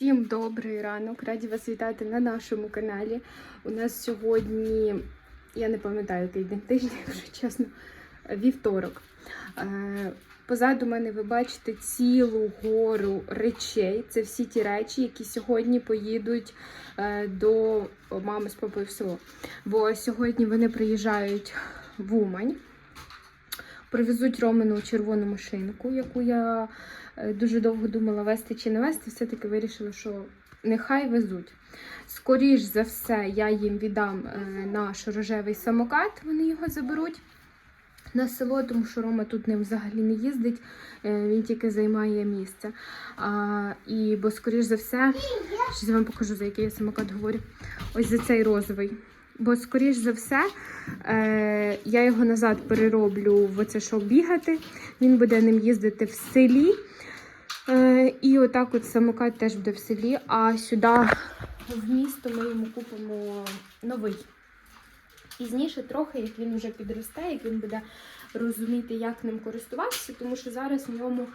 Всім добрий ранок, раді вас вітати на нашому каналі. У нас сьогодні, я не пам'ятаю, який день тижня, якщо чесно, вівторок. Е, Позаду мене ви бачите цілу гору речей. Це всі ті речі, які сьогодні поїдуть е, до мами з папою в село. Бо сьогодні вони приїжджають в Умань. Привезуть Ромину червону машинку, яку я дуже довго думала вести чи не вести. Все-таки вирішила, що нехай везуть. Скоріш за все, я їм віддам е, наш рожевий самокат, вони його заберуть на село, тому що Рома тут ним взагалі не їздить, е, він тільки займає місце. А, і, бо, скоріш за все, щось я вам покажу, за який я самокат говорю. Ось за цей розовий. Бо, скоріш за все, е, я його назад перероблю в оце, що бігати. Він буде ним їздити в селі. Е, і отак от самокат теж буде в селі, а сюди в місто ми йому купимо новий. Пізніше трохи, як він вже підросте, як він буде розуміти, як ним користуватися, тому що зараз в ньому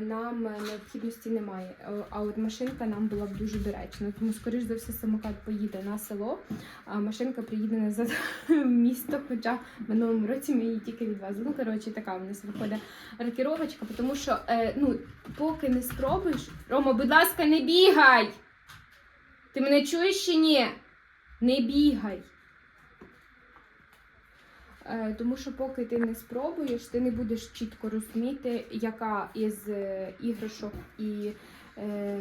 нам необхідності немає. Е, А от машинка нам була б дуже доречна. Тому, скоріш за все, самокат поїде на село, а машинка приїде назад в місто. Хоча в минулому році ми її тільки відвезли. Ну, коротше, така в нас виходить рокіровочка, тому що е, ну, поки не спробуєш. Рома, будь ласка, не бігай! Ти мене чуєш чи ні? Не бігай. Е, Тому що поки ти не спробуєш, ти не будеш чітко розуміти, яка із е, іграшок і е,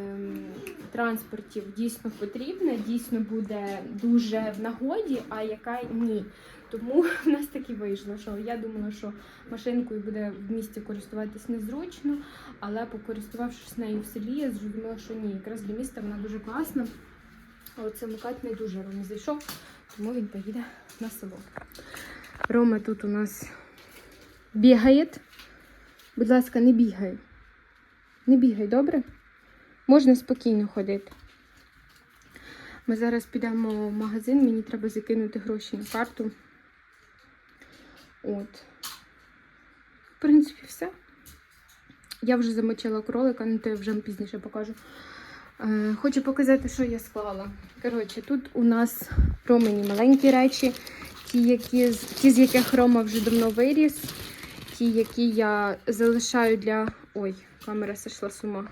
транспортів дійсно потрібна, дійсно буде дуже в нагоді, а яка ні. Тому в нас так і вийшло, що я думала, що машинкою буде в місті користуватись незручно, але покористувавшись нею в селі, я зрозуміла, що ні, якраз для міста вона дуже класна. А от самокат не дуже зайшов, тому він поїде на село. Рома тут у нас бігає. Будь ласка, не бігай. Не бігай, добре? Можна спокійно ходити. Ми зараз підемо в магазин, мені треба закинути гроші на карту. От. В принципі, все. Я вже замочила кролика, ну то я вже пізніше покажу. Е, Хочу показати, що я склала. Коротше, тут у нас промені маленькі речі, ті, які, ті, з яких Рома вже давно виріс, ті, які я залишаю для. Ой, камера сошла з ума.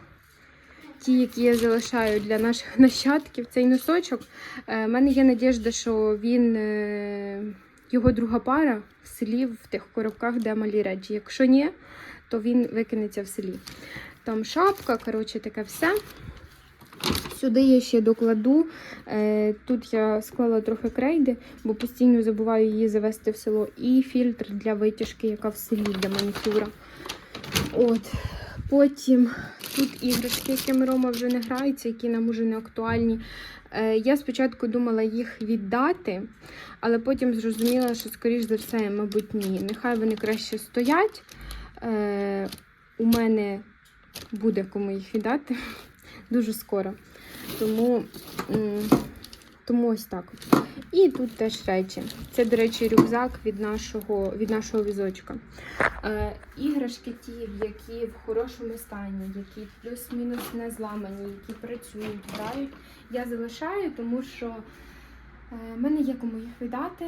Ті, які я залишаю для наших нащадків, цей носочок. У мене є надіжда, що він, е, його друга пара в селі в тих коробках, де малі речі. Якщо ні, то він викинеться в селі. Там шапка, коротше, таке все. Сюди я ще докладу. Е, Тут я склала трохи крейди, бо постійно забуваю її завести в село. І фільтр для витяжки, яка в селі для манікюра. От. Потім тут іграшки, якими Рома вже не грається, які нам уже не актуальні. Е, Я спочатку думала їх віддати, але потім зрозуміла, що, скоріш за все, мабуть, ні. Нехай вони краще стоять. Е, У мене буде кому їх віддати дуже скоро. Тому, тому ось так. І тут теж речі. Це, до речі, рюкзак від нашого, від нашого візочка. Е, іграшки ті, які в хорошому стані, які плюс-мінус не зламані, які працюють, грають, я залишаю, тому що е, в мене є кому їх віддати.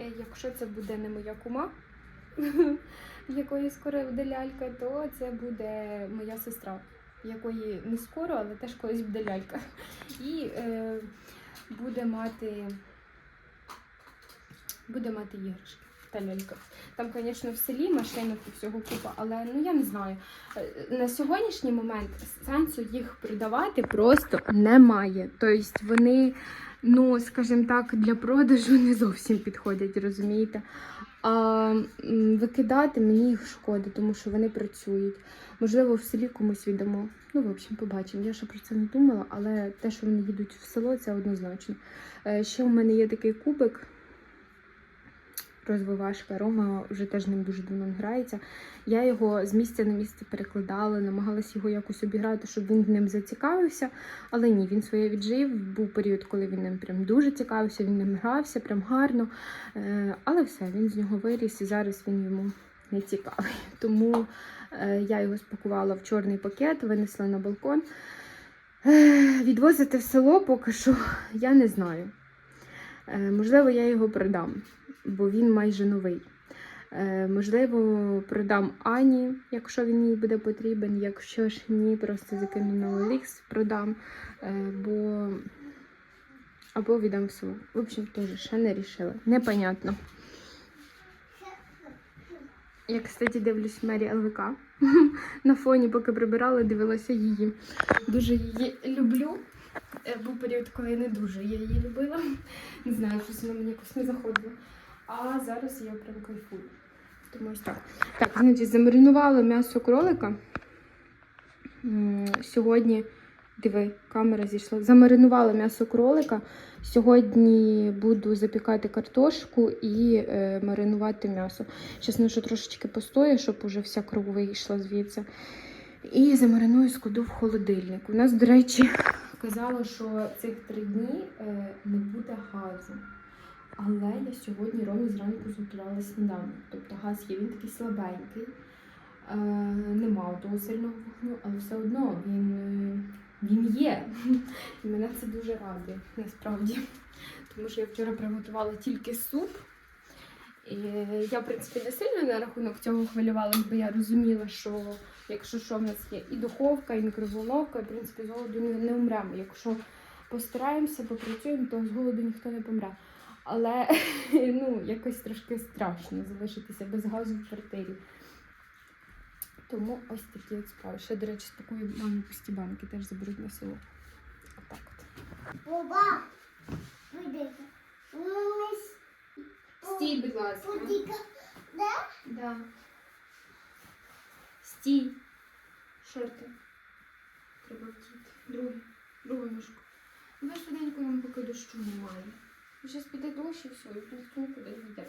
Е, якщо це буде не моя кума, якої скоро буде лялька, то це буде моя сестра, якої не скоро, але теж колись буде лялька. І е, буде мати буде мати іграшки та лялька. Там, звісно, в селі машинок і всього купа, але ну я не знаю. Е, На сьогоднішній момент сенсу їх продавати просто немає. Тобто вони, ну, скажімо так, для продажу не зовсім підходять, розумієте? А викидати мені їх шкода, тому що вони працюють. Можливо, в селі комусь віддамо. Ну, в общем, побачимо. Я ще про це не думала, але те, що вони їдуть в село, це однозначно. Е, Ще у мене є такий кубик. Розвивашка Рома вже теж ним дуже давно не грається. Я його з місця на місце перекладала, намагалась його якось обіграти, щоб він ним зацікавився. Але ні, він своє віджив. Був період, коли він ним прям дуже цікавився, він ним грався, прям гарно. Е, Але все, він з нього виріс і зараз він йому не цікавий. Тому е, я його спакувала в чорний пакет, винесла на балкон. Е, Відвозити в село поки що я не знаю. Можливо, я його продам, бо він майже новий. Е, Можливо, продам Ані, якщо він їй буде потрібен. Якщо ж ні, просто закину на продам. Е, Бо або віддам в село. В общем, теж ще не рішила. Непонятно. Я, кстати, дивлюсь Мері ЛВК. На фоні, поки прибирала, дивилася її. Дуже її люблю. Е, Був період, коли не дуже я її любила. Не знаю, щось вона мені якось не заходило. А зараз я прям кайфую. Тому ось так. Так, значить, замаринувала м'ясо кролика. Сьогодні, диви, камера зійшла. Замаринувала м'ясо кролика. Сьогодні буду запікати картошку і е, маринувати м'ясо. Чесно, що трошечки постоє, щоб уже вся кров вийшла звідси. І замариную складу в холодильник. У нас, до речі, казало, що цих три дні е, не буде газу. Але я сьогодні ровно зранку зготувала сніданок. Тобто газ є, він такий слабенький, е, нема того сильного вогню, але все одно він, е, він є. І мене це дуже радує, насправді. Тому що я вчора приготувала тільки суп. І я, в принципі, не сильно на рахунок цього хвилювалась, бо я розуміла, що якщо що, в нас є і духовка, і мікроволновка, і, в принципі, з голоду не умремо. Якщо постараємося, попрацюємо, то з голоду ніхто не помре. Але ну, якось трошки страшно залишитися без газу в квартирі. Тому ось такі от справи. Ще, до речі, спокою мамі пусті банки теж заберуть на село. Отак от. Мис. Стій, будь ласка. Да? Да. Стій. Шорти. Треба втіти. Другий. Другу ножку. Ну, швиденько нам поки дощу немає. Зараз піде дощ і все, і ніхто нікуди не йде.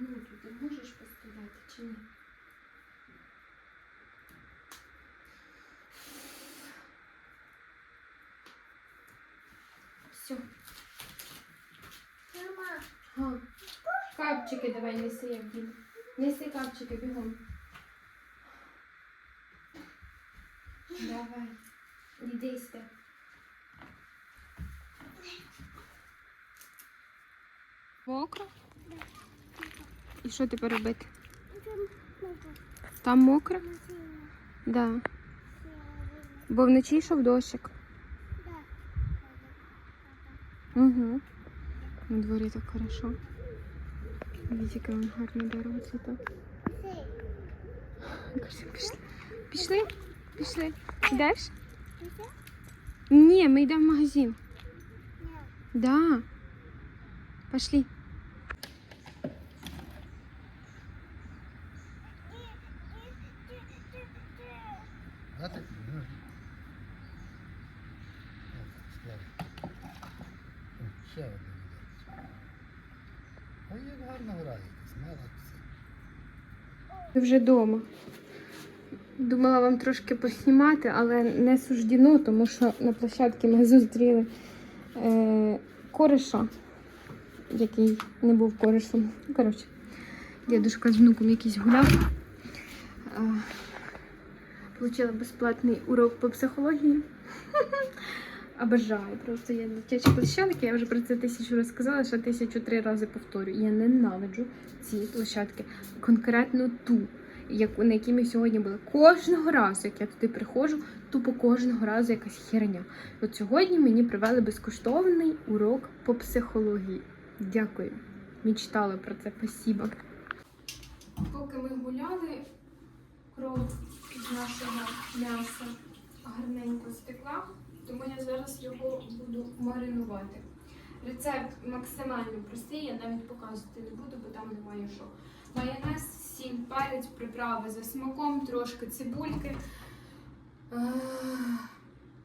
Ну, ти можеш постояти чи ні? Все. Мама. Капчики давай неси, як. Неси капчики бігом. Давай. Сюди. Мокро? І що тепер робити? Там мокро? Да. Бо вночі йшов дощик. Угу. На дворі так хорошо. Яке воно гарне дерево цвіте. Пішли. Пішли? Пішли. Йдеш? Ні, ми йдемо в магазин. Да. Пошли. Да, так? Ну. От, складно. О, Ще одне відерце. Ой, як гарно граєтесь, молодці. Ми вже вдома. Думала вам трошки поснімати, але не суждено, тому що на площадці ми зустріли е, кореша, який не був корешем. Коротше, дідушка з внуком якийсь гуляв. Получила безплатний урок по психології. Обожаю. Просто я дитячі площадки, я вже про це тисячу разів сказала, ще тисячу три рази повторюю. Я ненавиджу ці площадки. Конкретно ту, на якій ми сьогодні були. Кожного разу, як я туди приходжу, тупо кожного разу якась херня. От сьогодні мені провели безкоштовний урок по психології. Дякую. Мічтала про це. Спасибо. Поки ми гуляли, кров з нашого м'яса гарненько стекла, тому я зараз його буду маринувати. Рецепт максимально простий, я навіть показувати не буду, бо там немає що. Майонез, сіль, перець, приправи за смаком, трошки цибульки. Е,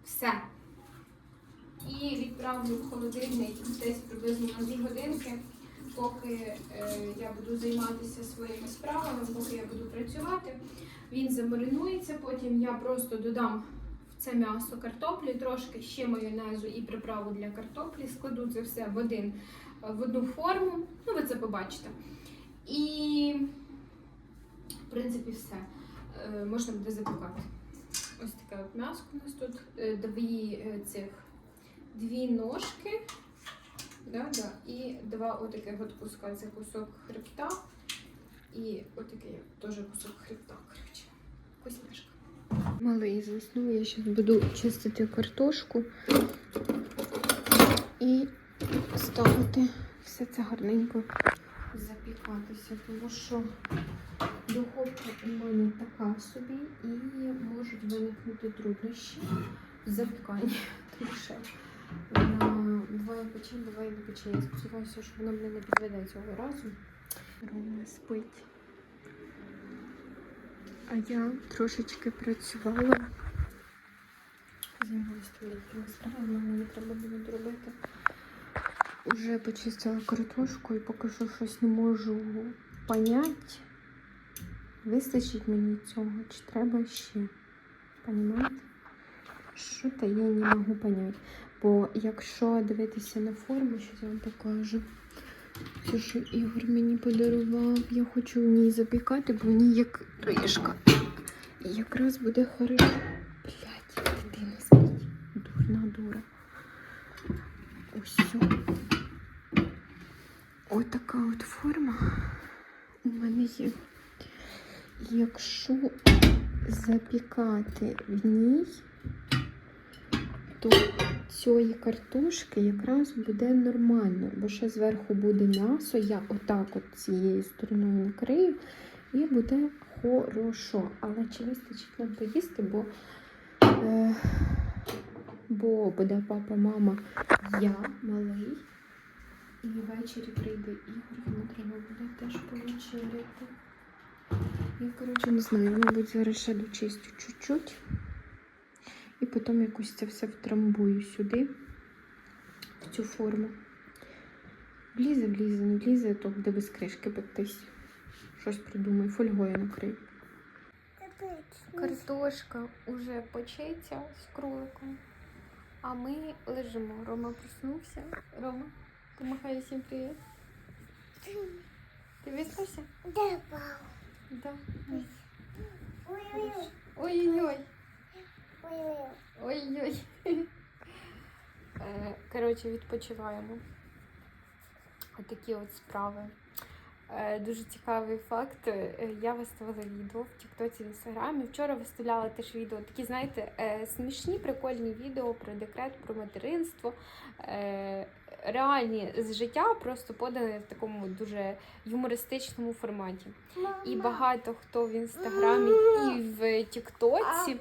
Все. І відправлю в холодильник десь приблизно на 2 годинки, поки е, я буду займатися своїми справами, поки я буду працювати. Він замаринується, потім я просто додам в це м'ясо картоплі, трошки ще майонезу і приправу для картоплі, складу це все в, один, в одну форму. Ну, ви це побачите. І В принципі, все. Е, можна буде запікати. Ось таке от м'ясо у нас тут. Е, Дві е, цих дві ножки. Да, да, і два отаких от куска. Це кусок хребта. І отакий теж кусок хребта. Коротше, вкусняшка. Малий заснув, я зараз буду чистити картошку і ставити все це гарненько запікатися, тому що духовка у мене така собі і можуть виникнути труднощі в запіканні. Тому що вона буває пече, буває не пече. Я сподіваюся, що вона мене не підведе цього разу. Рома спить. А я трошечки працювала. Займалася великими справами, мені треба було доробити. Уже почистила картошку і поки що щось не можу поняти. Вистачить мені цього, чи треба ще. Понімаєте? Що то я не можу поняти. Бо якщо дивитися на форму, що я вам покажу. Це що Ігор мені подарував. Я хочу в ній запікати, бо в ній як ришка. І якраз буде хорошо. Блять, дитина спить. Дурна дура. Ось. Все. Ось така от форма у мене є. Якщо запікати в ній, то цієї картошки якраз буде нормально, бо ще зверху буде м'ясо. Я отак от цією стороною накрию і буде хорошо. Але чи вистачить нам поїсти, бо, е, бо буде папа, мама, я малий. І ввечері прийде Ігор, йому треба буде теж повечеряти. Я, коротше, не знаю, мабуть, зараз ще дочистю чуть-чуть. І потім якось це все втрамбую сюди, в цю форму. Влізе, влізе, не влізе, то буде без кришки пектись. Щось придумаю, фольгою накрию. Картошка вже печеться з кроликом, а ми лежимо. Рома проснувся. Рома, помахай всім привіт. Ти виспався? Де пау? Да. Ой-ой-ой. Ой-ой. Е, Коротше, відпочиваємо. Отакі от справи. Е, Дуже цікавий факт. Е, Я виставила відео в Тіктоці в Інстаграмі. Вчора виставляла теж відео. Такі, знаєте, смішні, прикольні відео про декрет, про материнство. Реальні з життя, просто подані в такому дуже юмористичному форматі. І багато хто в інстаграмі і в Тіктоці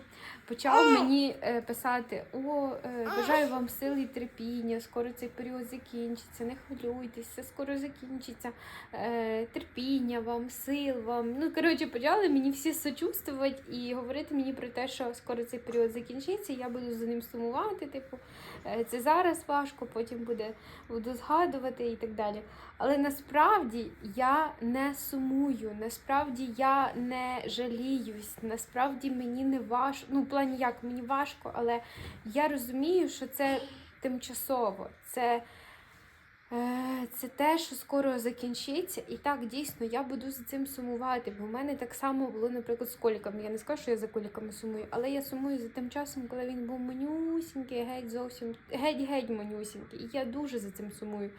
почав мені е, писати: О, е, бажаю вам сили і терпіння, скоро цей період закінчиться, не хвилюйтесь, все скоро закінчиться. Е, терпіння вам, сил вам. Ну, коротше, почали мені всі сочувствувати і говорити мені про те, що скоро цей період закінчиться, я буду за ним сумувати. Типу, е, це зараз важко, потім буде буду згадувати і так далі. Але насправді я не сумую, насправді я не жаліюсь, насправді мені не важко. Ну, в плані як мені важко, але я розумію, що це тимчасово. Це, е, це те, що скоро закінчиться. І так дійсно я буду за цим сумувати. Бо в мене так само було, наприклад, з коліками. Я не скажу, що я за коліками сумую, але я сумую за тим часом, коли він був манюсінький, геть зовсім геть-геть манюсінький. І я дуже за цим сумую.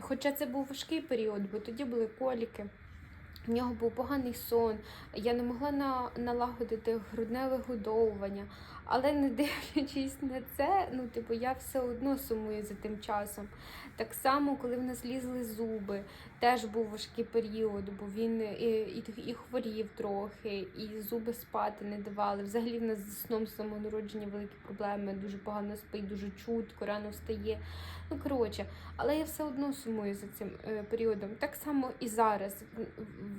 Хоча це був важкий період, бо тоді були коліки. В нього був поганий сон, я не могла на, налагодити грудне вигодовування. Але не дивлячись на це, ну, типу, я все одно сумую за тим часом. Так само, коли в нас лізли зуби, теж був важкий період, бо він і, і, і хворів трохи, і зуби спати не давали. Взагалі в нас з сном самого народження великі проблеми, дуже погано спить, дуже чутко, рано встає. Ну, коротше, але я все одно сумую за цим е, періодом. Так само і зараз.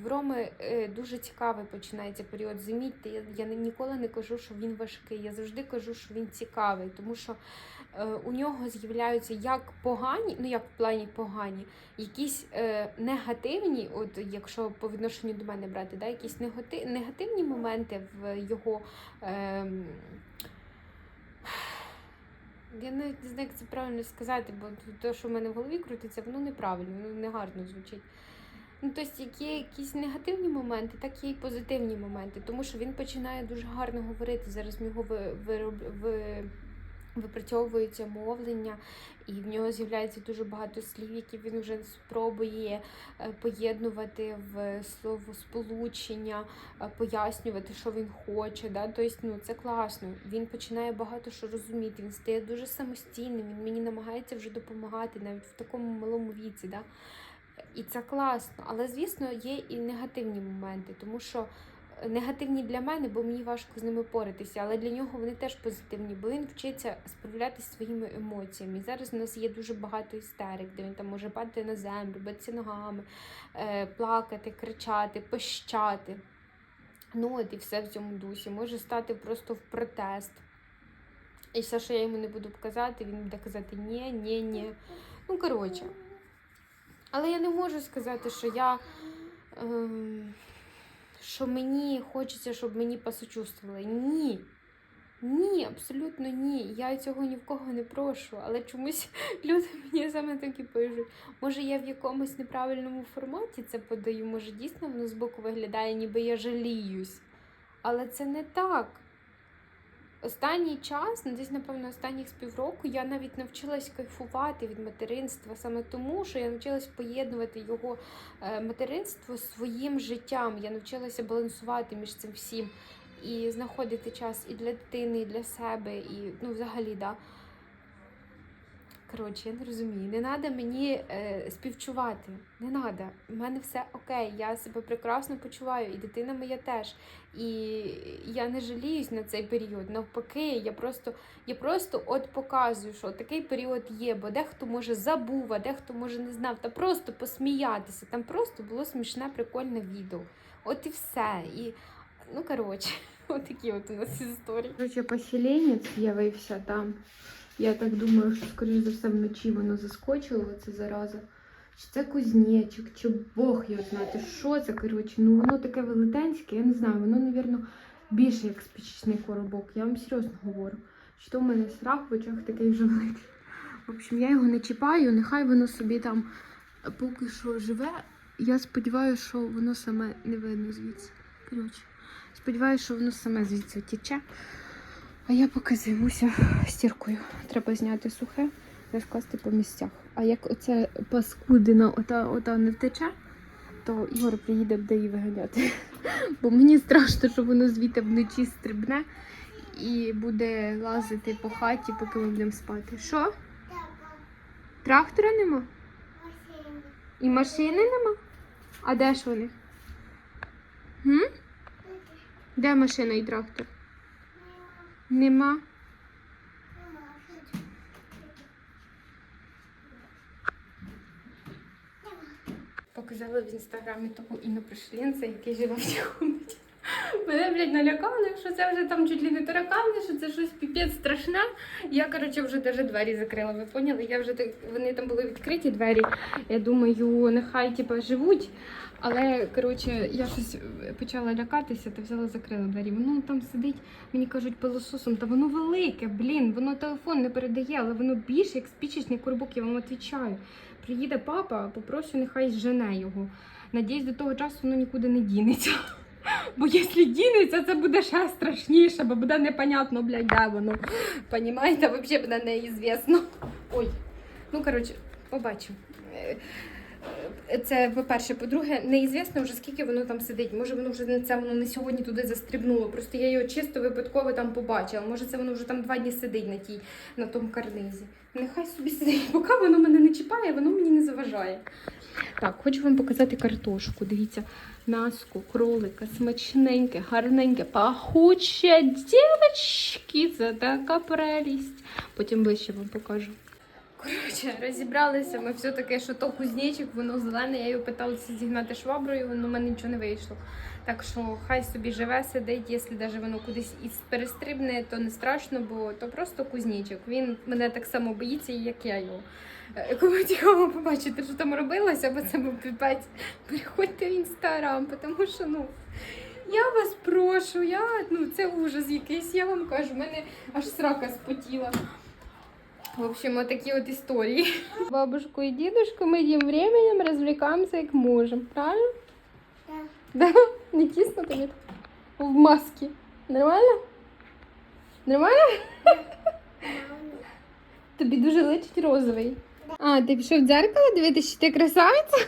В Роми е, дуже цікавий починається період. Замітьте, я, я ніколи не кажу, що він важкий. Я завжди кажу, що він цікавий, тому що е, у нього з'являються як погані, ну як в плані погані, якісь е, негативні, от якщо по відношенню до мене брати, да, якісь негати, негативні моменти в його. Е, я не знаю, як це правильно сказати, бо те, що в мене в голові крутиться, воно неправильно, воно негарно звучить. Ну, тобто, як є якісь негативні моменти, так є і позитивні моменти, тому що він починає дуже гарно говорити. Зараз в нього ви, вироб, випрацьовується мовлення, і в нього з'являється дуже багато слів, які він вже спробує е, поєднувати в слово сполучення, е, пояснювати, що він хоче. Да? Тобто, ну, це класно. Він починає багато що розуміти, він стає дуже самостійним, він мені намагається вже допомагати навіть в такому малому віці. Да? І це класно. Але, звісно, є і негативні моменти, тому що е, негативні для мене, бо мені важко з ними поратися, але для нього вони теж позитивні, бо він вчиться справлятися своїми емоціями. Зараз у нас є дуже багато істерик, де він там може падати на землю, битися ногами, е, плакати, кричати, пищати. Ну, от і все в цьому дусі. Може стати просто в протест. І все, що я йому не буду казати, він буде казати ні, ні, ні. Ну, коротше. Але я не можу сказати, що я. Ем, що мені хочеться, щоб мені посочувствували. Ні. Ні, абсолютно ні. Я цього ні в кого не прошу, але чомусь люди мені саме такі пишуть. Може, я в якомусь неправильному форматі це подаю, може, дійсно воно збоку виглядає, ніби я жаліюсь. Але це не так. Останній час, ну десь, напевно, останніх з півроку, я навіть навчилась кайфувати від материнства саме тому, що я навчилась поєднувати його е, материнство з своїм життям. Я навчилася балансувати між цим всім і знаходити час і для дитини, і для себе, і ну, взагалі, да. Коротше, я не розумію. Не треба мені е, співчувати. Не треба. У мене все окей. Я себе прекрасно почуваю, і дитина моя теж. І я не жаліюсь на цей період. Навпаки, я просто, я просто от показую, що такий період є, бо дехто може забув, а дехто може не знав, та просто посміятися. Там просто було смішне, прикольне відео. От і все. І ну коротше, от от у нас історії. Короче, поселенець з'явився там. Я так думаю, що, скоріш за все, вночі воно заскочило, це зараза. Чи це кузнечик, чи Бог його знати, що це, коротше. Ну воно таке велетенське, я не знаю, воно, мабуть, більше як спічечний коробок. Я вам серйозно говорю. Що то в мене страх в очах такий вже великий. В общем, я його не чіпаю, нехай воно собі там поки що живе. Я сподіваюся, що воно саме не видно звідси. Коротше, сподіваюся, що воно саме звідси тече. А я поки займуся стіркою. Треба зняти сухе, розкласти по місцях. А як оце паскудина ота, ота не втече, то Ігор приїде буде її виганяти. Бо мені страшно, що воно звідти вночі стрибне і буде лазити по хаті, поки ми будемо спати. Що? Трактора нема? І машини нема? А де ж вони? М? Де машина і трактор? Нема. Показала в інстаграмі того інопришлінця, який живе в комнаті. Мене, блядь, налякали, що це вже там чуть ли не таракани, що це щось піпець страшне. Я, коротше, вже навіть двері закрила. Ви поняли? Я вже так, вони там були відкриті двері. Я думаю, нехай типа живуть. Але коротше, я щось почала лякатися та взяла закрила двері. Воно там сидить, мені кажуть, пилососом, та воно велике, блін, воно телефон не передає, але воно більше як спічечний коробок, я вам відповідаю. Приїде папа, попрошу, нехай жене його. Надіюсь, до того часу воно нікуди не дінеться. Бо якщо дінеться, це буде ще страшніше, бо буде непонятно, блядь, де воно. Понімаєте, взагалі буде неізвісно. Ой. Ну, коротше, побачимо. Це, по-перше, по-друге, неізвісно вже скільки воно там сидить. Може, воно вже це воно не сьогодні туди застрибнуло. Просто я його чисто випадково там побачила. Може, це воно вже там два дні сидить на тій, на тому карнизі. Нехай собі сидить, поки воно мене не чіпає, воно мені не заважає. Так, хочу вам показати картошку. Дивіться, м'яско, кролика, смачненьке, гарненьке, пахуче. Дівчатки, це така прелість. Потім ближче вам покажу. Коротше, розібралися ми все таки, що то кузнечик, воно зелене, я його питалася зігнати шваброю, воно в мене нічого не вийшло. Так що хай собі живе, сидить, якщо навіть воно кудись і перестрибне, то не страшно, бо то просто кузнечик. Він мене так само боїться, як я його. Е, Коли цікаво побачити, що там робилося, бо це був піпець. Переходьте в інстаграм, тому що ну. Я вас прошу, я, ну це ужас якийсь, я вам кажу, в мене аж срака спотіла. В общем, вот такие вот истории. Бабушку и дедушку мы тем временем развлекаемся как можем, правильно? Да. Да? Не тісно тобі? В маске. Нормально? Нормально? Тобі дуже личить розовий. А, ти пішов в дзеркало дивитися, що ти красавиця?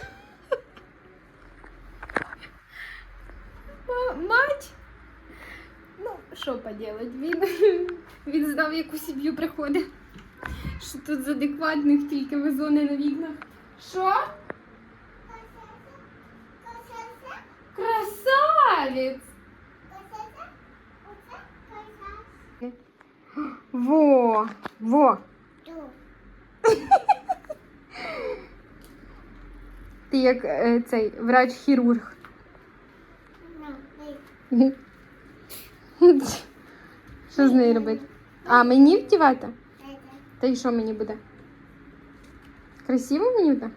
Мать? Ну, що поделать, він, він знав, яку сім'ю приходить. Що тут з адекватних тільки вазони на вікнах. Що? Красавець! Во, во. Ти як е, цей врач-хірург. Що з нею робити? А, мені вдівати? Та й що мені буде? Красиво мені буде?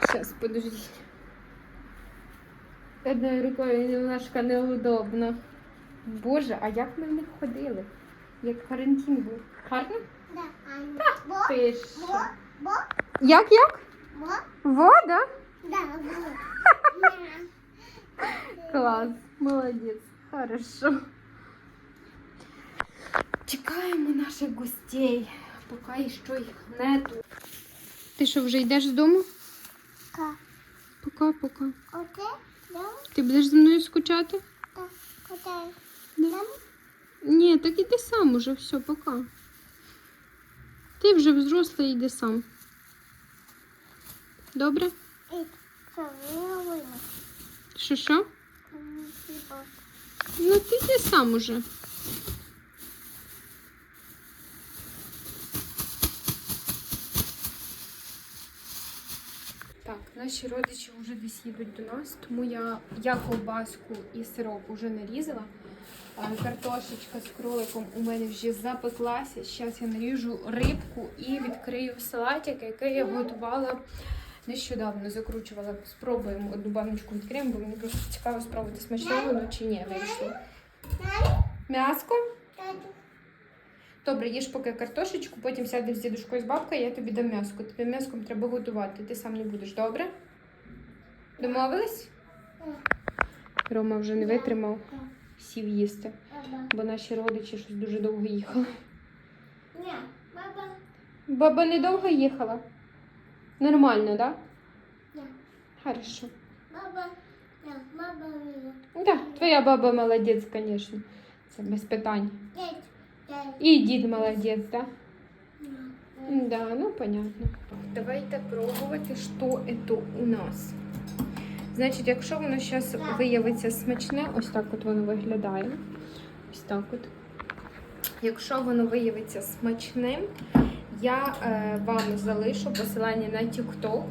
Сейчас, подождите. Одною рукою немножко неудобно. Боже, а як ми в них ходили? Як карантин був. Гарно? Ти що? Як як? Во, да? Клас, молодець, хорошо. Чекаємо наших гостей, поки що їх нету. Ти що, вже йдеш додому? Пока, пока. Ти будеш зі мною скучати? Так, Да. Ні, так іди сам уже, все, пока. Ти вже взрослий, йди сам. Добре? Що що? Ну йди сам уже. Так, наші родичі вже десь їдуть до нас, тому я, я ковбаску і сироп вже нарізала. Картошечка з кроликом у мене вже запеклася. Зараз я наріжу рибку і відкрию салатик, який я готувала нещодавно. Закручувала. Спробуємо одну баночку відкриємо, бо мені просто цікаво спробувати смачне воно чи ні вийшло. М'яско? Добре, їж поки картошечку, потім сядемо з дідушкою з бабкою, я тобі дам м'яско. Тобі м'яском треба готувати, ти сам не будеш, добре? Домовились? Рома вже не витримав, сів їсти, бо наші родичі щось дуже довго їхали. Баба недовго їхала? Нормально, так? Да? Хорошо. Баба, Да, твоя баба молодець, звісно. Це без питань. І дід молодець? Да? Да, ну понятно. Давайте пробувати, що це у нас. Значить, якщо воно зараз виявиться смачне, ось так от воно виглядає. Ось так от. Якщо воно виявиться смачним, я е, вам залишу посилання на TikTok,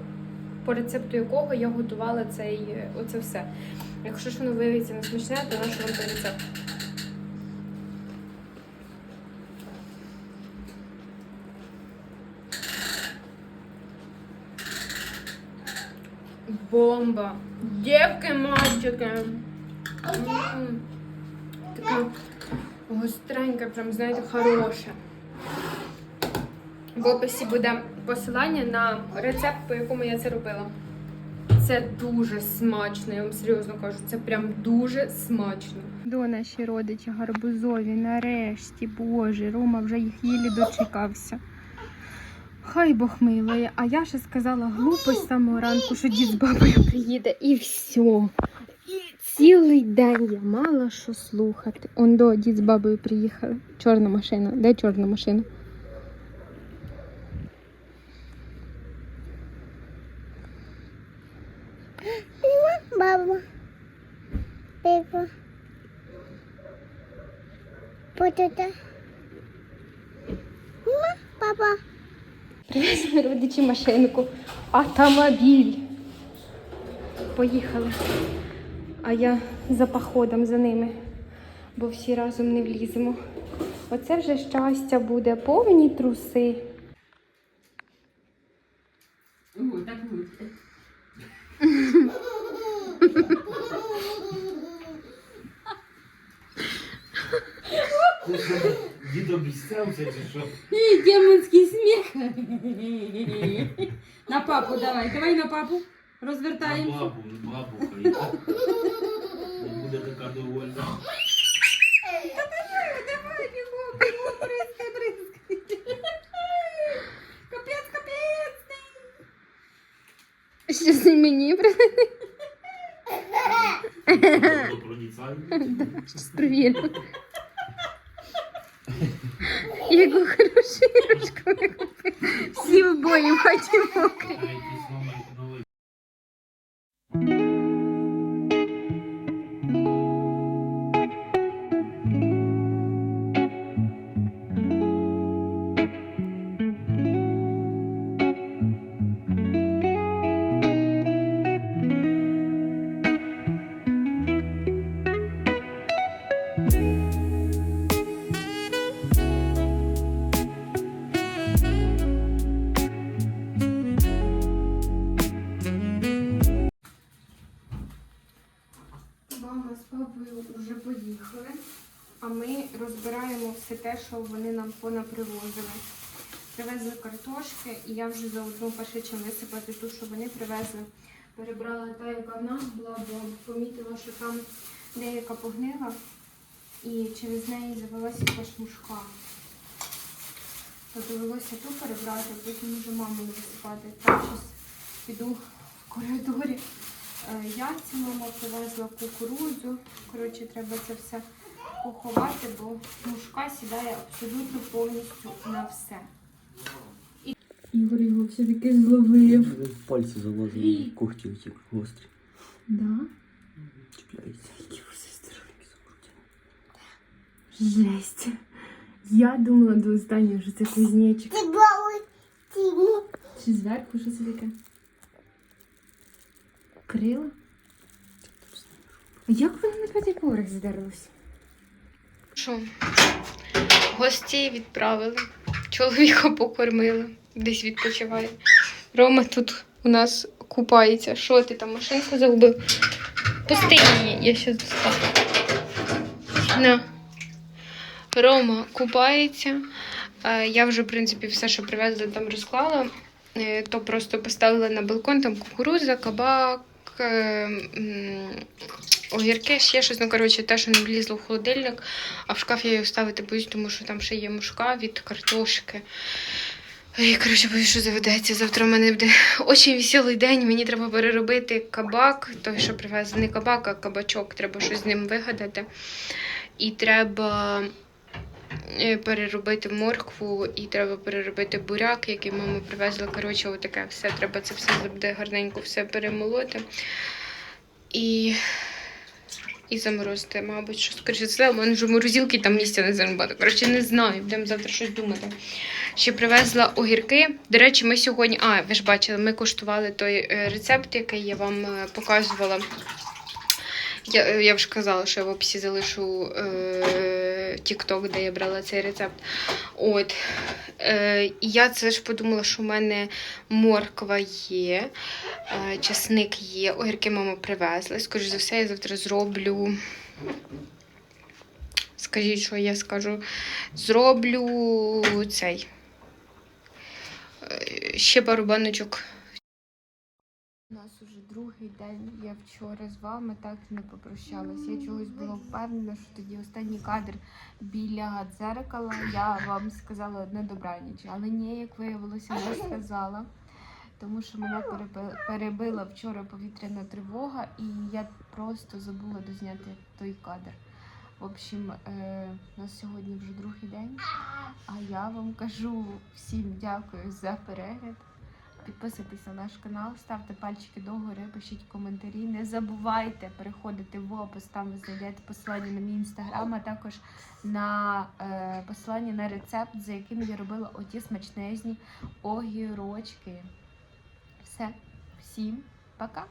по рецепту якого я готувала цей, е, оце все. Якщо ж воно виявиться не смачне, то наш вам той рецепт. Бомба! Дівки, мальчики! Така гостренька, прям, знаєте, хороша. В описі буде посилання на рецепт, по якому я це робила. Це дуже смачно, я вам серйозно кажу, це прям дуже смачно. До наші родичі гарбузові, нарешті, боже, Рома вже їх їлі дочекався. Хай Бог милує, а я ще сказала глупость з самого ранку, що дід з бабою приїде, і все. І цілий день я мала що слухати. Он до дід з бабою приїхали. Чорна машина. Де чорна машина? Баба. Пепа. Потата. Ма, Папа. Привезли родичі машинку. Автомобіль. Поїхали. А я за походом за ними, бо всі разом не вліземо. Оце вже щастя буде, повні труси. Ти що, дід обіцявся чи що? І демонський сміх. На папу давай, давай на папу. На Розвертаємося. бабу, на бабу хай. Не буде така довольна. Давай, бігом, бігом, бризкай, бризкай. Капець, капець. Щось і мені Тобто Проніцальний. привірю. Яку хорошу іграшку ви купили. Всі обоє в хаті мокрі. Те, що вони нам понапривозили. Привезли картошки, і я вже заодно перше чим висипати ту, що вони привезли. Перебрала та, яка в нас була, бо помітила, що там деяка погнила, і через неї завелася якась мушка. То довелося ту перебрати, потім вже маму не висипати. Так, щось піду в коридорі. Е, Яйця мама привезла кукурудзу. Коротше, треба це все поховати, бо мушка сідає абсолютно повністю на все. Ігор його все-таки зловив. Пальці залазили, когті оті гострі. Да? Чіпляються, які все здорові Жесть. Я думала до останнього, що це кузнечик. Чи зверху що це таке? Крила? А як воно на п'ятий поверх здерлося? Що? Гості відправили. Чоловіка покормили. Десь відпочиває. Рома тут у нас купається. Що ти там машинку загубив? Пусти її, я ще достану. На. Рома купається. Е, Я вже, в принципі, все, що привезли, там розклала. Е, То просто поставила на балкон там кукурудза, кабак, е, огірки, ще щось. Ну, коротше, те, що не влізло в холодильник, а в шкаф я її ставити боюсь, тому що там ще є мушка від картошки. І, коротше, боюсь, що заведеться. Завтра в мене буде дуже веселий день. Мені треба переробити кабак, той, що привезли, не кабак, а кабачок. Треба щось з ним вигадати. І треба е, переробити моркву, і треба переробити буряк, який мама привезла. Коротше, отаке все. Треба це все буде гарненько все перемолоти. І. І заморозити, мабуть, що скоріше це. у мене вже морозілки там місця не зарубати. Коротше, не знаю, будемо завтра щось думати. Ще привезла огірки. До речі, ми сьогодні. А, ви ж бачили, ми коштували той е, рецепт, який я вам е, показувала. Я, я вже казала, що я в описі залишу е, TikTok, де я брала цей рецепт. От. Е, я це ж подумала, що в мене морква є, е, часник є, огірки мама привезла. Скоріше за все, я завтра зроблю. Скажіть, що я скажу. Зроблю цей. е, Ще пару баночок. У нас уже другий день. Я вчора з вами так не попрощалась. Я чогось була впевнена, що тоді останній кадр біля дзеркала. Я вам сказала одне добраніч, але ні, як виявилося, не сказала. Тому що мене переби- перебила вчора повітряна тривога, і я просто забула дозняти той кадр. В общем, е, у нас сьогодні вже другий день. А я вам кажу всім дякую за перегляд. Підписуйтесь на наш канал, ставте пальчики догори, пишіть коментарі. Не забувайте переходити в опис, там ви знайдете посилання на мій інстаграм, а також на е, посилання на рецепт, за яким я робила оті смачнезні огірочки. Все, всім пока!